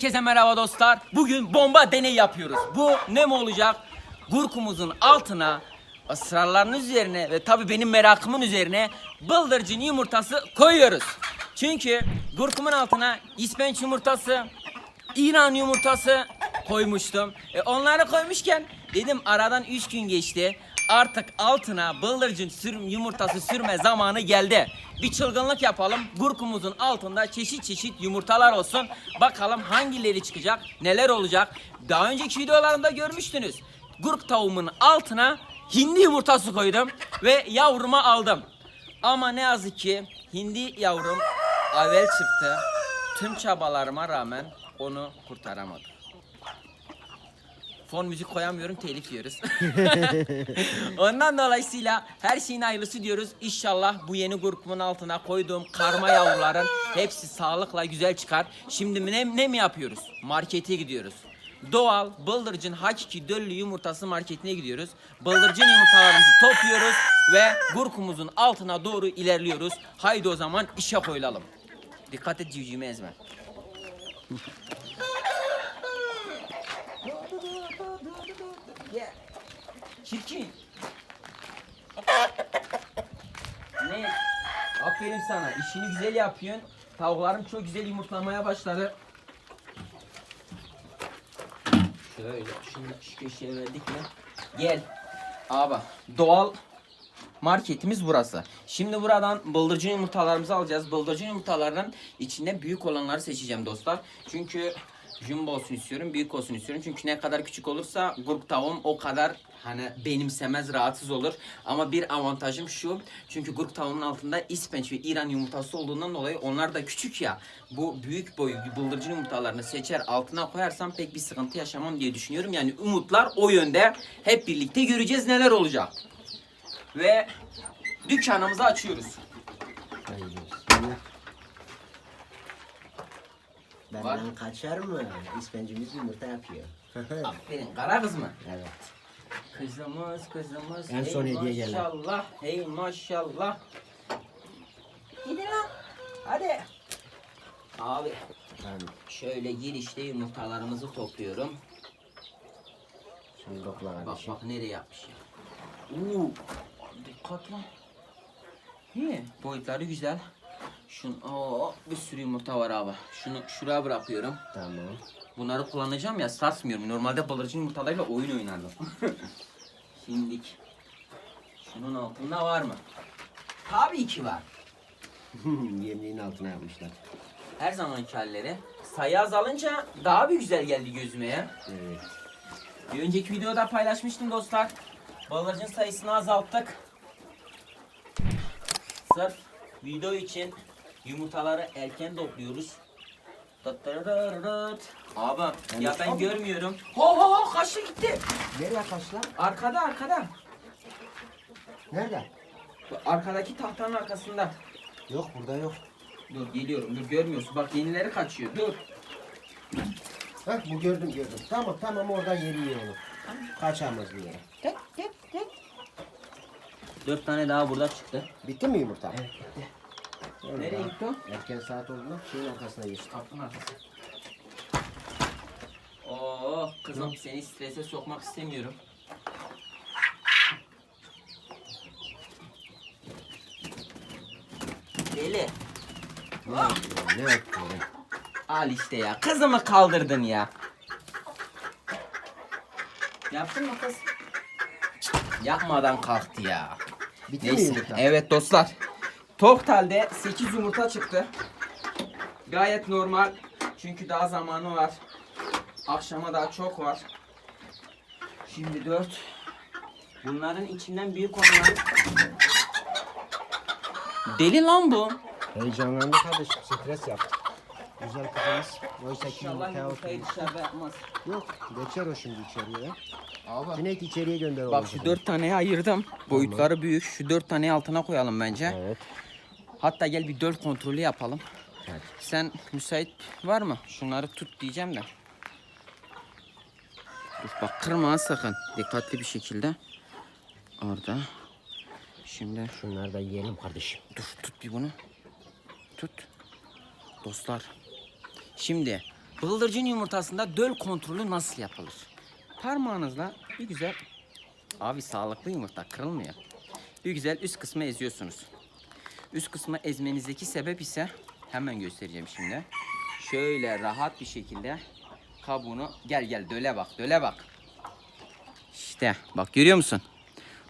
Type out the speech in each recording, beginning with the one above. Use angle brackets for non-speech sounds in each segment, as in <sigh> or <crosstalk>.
Herkese merhaba dostlar. Bugün bomba deney yapıyoruz. Bu ne mi olacak? Gurkumuzun altına ısrarların üzerine ve tabi benim merakımın üzerine bıldırcın yumurtası koyuyoruz. Çünkü gurkumun altına ispenç yumurtası, İran yumurtası koymuştum. E onları koymuşken dedim aradan 3 gün geçti. Artık altına bıldırcın sürüm yumurtası sürme zamanı geldi. Bir çılgınlık yapalım. Gurkumuzun altında çeşit çeşit yumurtalar olsun. Bakalım hangileri çıkacak, neler olacak. Daha önceki videolarımda görmüştünüz. Gurk tavuğumun altına hindi yumurtası koydum ve yavruma aldım. Ama ne yazık ki hindi yavrum avel çıktı. Tüm çabalarıma rağmen onu kurtaramadım. Fon müzik koyamıyorum telif yiyoruz. <laughs> Ondan dolayısıyla her şeyin hayırlısı diyoruz. İnşallah bu yeni grubumun altına koyduğum karma yavruların hepsi sağlıkla güzel çıkar. Şimdi ne, ne mi yapıyoruz? Markete gidiyoruz. Doğal bıldırcın hakiki döllü yumurtası marketine gidiyoruz. Bıldırcın yumurtalarımızı topluyoruz ve gurkumuzun altına doğru ilerliyoruz. Haydi o zaman işe koyulalım. Dikkat et civcivimi ezme. Çirkin. Ne? Aferin sana. İşini güzel yapıyorsun. Tavuklarım çok güzel yumurtlamaya başladı. Şöyle şunu şu köşeye verdik mi? Gel. Abi doğal marketimiz burası. Şimdi buradan bıldırcın yumurtalarımızı alacağız. Bıldırcın yumurtalarının içinde büyük olanları seçeceğim dostlar. Çünkü jumbo olsun istiyorum, büyük olsun istiyorum. Çünkü ne kadar küçük olursa grup tavuğum o kadar hani benimsemez, rahatsız olur. Ama bir avantajım şu. Çünkü grup tavuğumun altında ispenç ve İran yumurtası olduğundan dolayı onlar da küçük ya. Bu büyük boy bıldırcın yumurtalarını seçer altına koyarsam pek bir sıkıntı yaşamam diye düşünüyorum. Yani umutlar o yönde. Hep birlikte göreceğiz neler olacak. Ve dükkanımızı açıyoruz. Var. Benden kaçar mı? İspencimiz yumurta yapıyor. Aferin kara kız mı? evet. Kızımız kızımız. En hey son hediye gelen. Maşallah hey maşallah. Gidin lan. Hadi. Abi Tamam. şöyle girişte yumurtalarımızı topluyorum. Şimdi dokla Bak kardeşim. bak nereye yapmış ya. Oo, dikkat lan. İyi. Boyutları güzel. Şun, oo, bir sürü yumurta var abi. Şunu şuraya bırakıyorum. Tamam. Bunları kullanacağım ya satmıyorum. Normalde balıkçı yumurtalarıyla oyun oynardım. <laughs> Şimdik. Şunun altında var mı? Tabii ki var. <laughs> Yemliğin altına yapmışlar. Her zamanki halleri. Sayı azalınca daha bir güzel geldi gözüme ya. Evet. Bir önceki videoda paylaşmıştım dostlar. Balıkçının sayısını azalttık. Sırf video için yumurtaları erken topluyoruz. Tıttırırırırt. Abi ya ben görmüyorum. Ho ho ho kaçtı gitti. Nereye kaç lan? Arkada arkada. Nerede? Arkadaki tahtanın arkasında. Yok burada yok. Dur geliyorum dur görmüyorsun. Bak yenileri kaçıyor. Dur. Hah bu gördüm gördüm. Tamam tamam orada yeri iyi olur. Kaçamaz bir yere. Dört tane daha burada çıktı. Bitti mi yumurta? Evet gitti. Öyle Nereye gitti o? Erken saat olduğunda şeyin arkasına geçti. Kapının arkası. Oo kızım seni strese sokmak istemiyorum. Deli. Ne yapıyor? Ne yapıyor? Al işte ya. Kızımı kaldırdın ya. Yaptın mı kız? Yapmadan kalktı ya. Bitti mi Neyse. yumurta? Evet dostlar. Totalde 8 yumurta çıktı. Gayet normal. Çünkü daha zamanı var. Akşama daha çok var. Şimdi 4. Bunların içinden büyük olanlar. Deli lan bu. Heyecanlandı kardeşim. Stres yaptı. Güzel kızımız. Oysa ki İnşallah yumurtaya yumurtayı oturmuş. dışarıda yapmaz. Yok. Geçer o şimdi içeriye. ya. Abi. Cüneyt içeriye gönder Bak şu dört taneyi ayırdım. Boyutları büyük. Şu dört taneyi altına koyalım bence. Evet. Hatta gel bir dört kontrolü yapalım. Hadi. Sen müsait var mı? Şunları tut diyeceğim de. Dur bak kırma sakın. Dikkatli bir şekilde. Orada. Şimdi Şunları da yiyelim kardeşim. dur tut bir bunu. Tut. Dostlar. Şimdi Bıldırcın yumurtasında döl kontrolü nasıl yapılır? Parmağınızla bir güzel Abi sağlıklı yumurta kırılmıyor. Bir güzel üst kısmı eziyorsunuz. Üst kısmı ezmenizdeki sebep ise hemen göstereceğim şimdi. Şöyle rahat bir şekilde kabuğunu gel gel döle bak döle bak. İşte bak görüyor musun?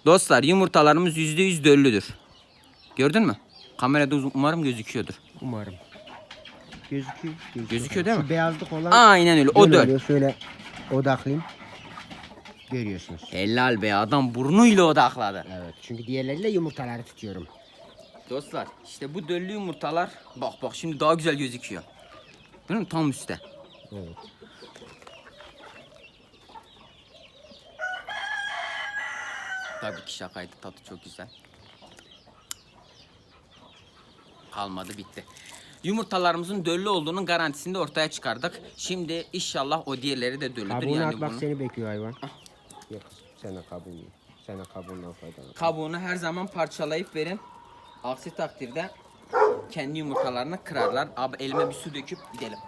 Dostlar yumurtalarımız yüzde yüz döllüdür. Gördün mü? Kamerada umarım gözüküyordur. Umarım. Gözüküyor. Gözüküyor değil mi? Şu beyazlık olan Aynen öyle o döl. Şöyle odaklayayım. Görüyorsunuz. Helal be adam burnuyla odakladı. Evet. Çünkü diğerleriyle yumurtaları tutuyorum. Dostlar işte bu döllü yumurtalar bak bak şimdi daha güzel gözüküyor. Değil mi? Tam üstte. Evet. Tabii ki şakaydı tadı çok güzel. Kalmadı bitti. Yumurtalarımızın döllü olduğunun garantisini de ortaya çıkardık. Şimdi inşallah o diğerleri de döllüdür. Kabuğunu yani at bak bunu- seni bekliyor hayvan. Yok. Sen de kabuğunu. Sen de kabuğundan faydalan. Kabuğunu her zaman parçalayıp verin. Aksi takdirde kendi yumurtalarını kırarlar. Abi elime bir su döküp gidelim.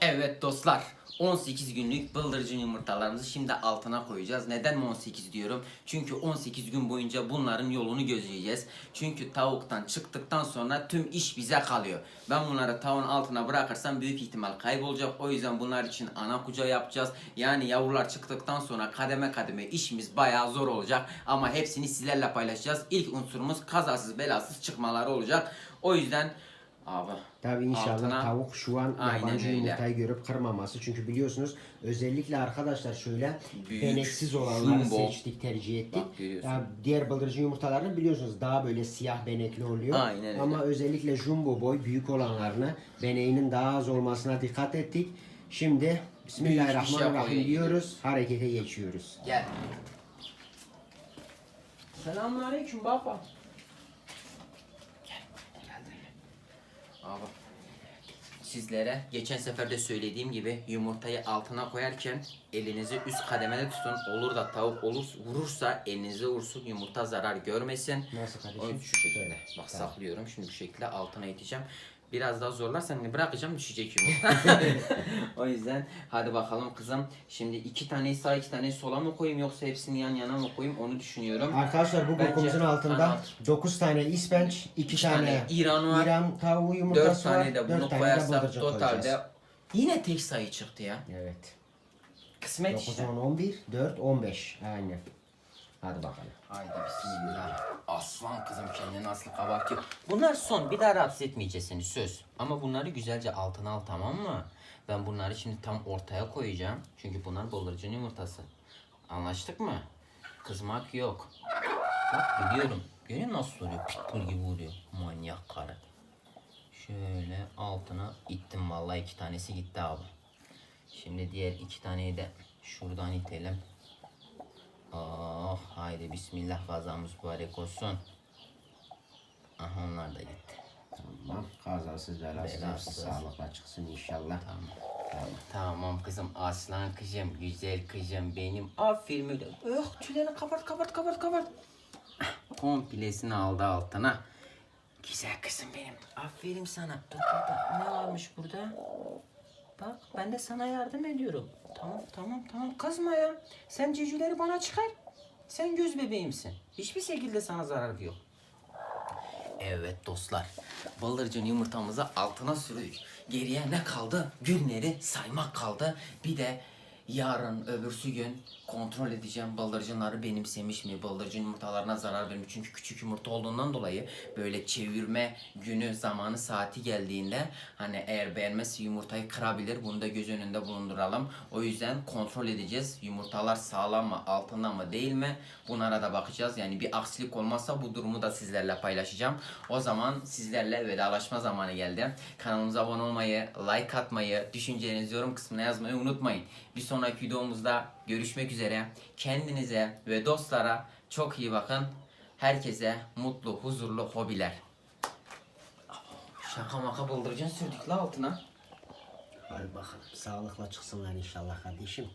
Evet dostlar. 18 günlük bıldırcın yumurtalarımızı şimdi altına koyacağız. Neden 18 diyorum? Çünkü 18 gün boyunca bunların yolunu gözleyeceğiz. Çünkü tavuktan çıktıktan sonra tüm iş bize kalıyor. Ben bunları tavuğun altına bırakırsam büyük ihtimal kaybolacak. O yüzden bunlar için ana kucağı yapacağız. Yani yavrular çıktıktan sonra kademe kademe işimiz bayağı zor olacak. Ama hepsini sizlerle paylaşacağız. İlk unsurumuz kazasız belasız çıkmaları olacak. O yüzden abi Tabii inşallah altına- tavuk şu an yabancı öyle. yumurtayı görüp kırmaması. Çünkü biliyorsunuz özellikle arkadaşlar şöyle Büyük, beneksiz olanları jumbo. seçtik, tercih ettik. Bak. Ya diğer bıldırcın yumurtalarını biliyorsunuz daha böyle siyah benekli oluyor. Aynen öyle. Ama özellikle jumbo boy büyük olanlarını beneğinin daha az olmasına dikkat ettik. Şimdi Bismillahirrahmanirrahim diyoruz. Harekete geçiyoruz. Gel. Selamünaleyküm baba. Gel. Geldin. Abi. Sizlere geçen sefer de söylediğim gibi yumurtayı altına koyarken elinizi üst kademede tutun. Olur da tavuk olur, vurursa elinize vursun yumurta zarar görmesin. Nasıl kardeşim? O şu şekilde. Bak Tamam. saklıyorum. Şimdi bu şekilde altına iteceğim. Biraz daha zorlarsan bırakacağım düşecek yumurta. <laughs> <laughs> o yüzden hadi bakalım kızım. Şimdi iki taneyi sağ iki taneyi sola mı koyayım yoksa hepsini yan yana mı koyayım onu düşünüyorum. Arkadaşlar bu Bence kokumuzun altında kanat. 9 tane ispenç, 2 İki tane, tane İran var. İran tavuğu 4 yumurtası var. tane de dört bunu tane de koyarsak bıldırcın totalde koyacağız. yine tek sayı çıktı ya. Evet. Kısmet 9, işte. 10, 11, 4, 15. Aynen. Hadi bakalım. Haydi bismillah. Aslan kızım kendini aslı kabartıyor. Bunlar son. Bir daha rahatsız etmeyeceğiz seni söz. Ama bunları güzelce altına al tamam mı? Ben bunları şimdi tam ortaya koyacağım. Çünkü bunlar bıldırcın yumurtası. Anlaştık mı? Kızmak yok. Bak biliyorum. Görüyor nasıl vuruyor? Pitbull gibi vuruyor. Manyak karı. Şöyle altına ittim vallahi iki tanesi gitti abi. Şimdi diğer iki taneyi de şuradan itelim. Oh haydi bismillah kazamız mübarek olsun. Aha onlar da gitti. Tamam. Kazasız belasız, Belasız. sağlıkla çıksın inşallah. Tamam. Tamam kızım aslan kızım güzel kızım benim. Aferin öyle. Oh tüylerini kabart kabart kabart kabart. Ah, Komplesini aldı altına. Güzel kızım benim. Aferin sana. Dur burada. Ne varmış burada? Bak ben de sana yardım ediyorum. Tamam tamam tamam kızma ya. Sen cücüleri bana çıkar. Sen göz bebeğimsin. Hiçbir şekilde sana zarar yok. Evet dostlar. Bıldırcın yumurtamızı altına sürdük. Geriye ne kaldı? Günleri saymak kaldı. Bir de yarın öbürsü gün kontrol edeceğim bıldırcınları benimsemiş mi? Bıldırcın yumurtalarına zarar vermiş. Çünkü küçük yumurta olduğundan dolayı böyle çevirme günü zamanı saati geldiğinde hani eğer beğenmezse yumurtayı kırabilir. Bunu da göz önünde bulunduralım. O yüzden kontrol edeceğiz. Yumurtalar sağlam mı, altında mı, değil mi? Bunlara da bakacağız. Yani bir aksilik olmazsa bu durumu da sizlerle paylaşacağım. O zaman sizlerle vedalaşma zamanı geldi. Kanalımıza abone olmayı, like atmayı, düşüncelerinizi yorum kısmına yazmayı unutmayın. Bir sonraki videomuzda görüşmek üzere. Kendinize ve dostlara çok iyi bakın. Herkese mutlu, huzurlu hobiler. Şaka maka bıldırıcın sürdük la altına. Hadi bakalım. Sağlıkla çıksınlar inşallah kardeşim.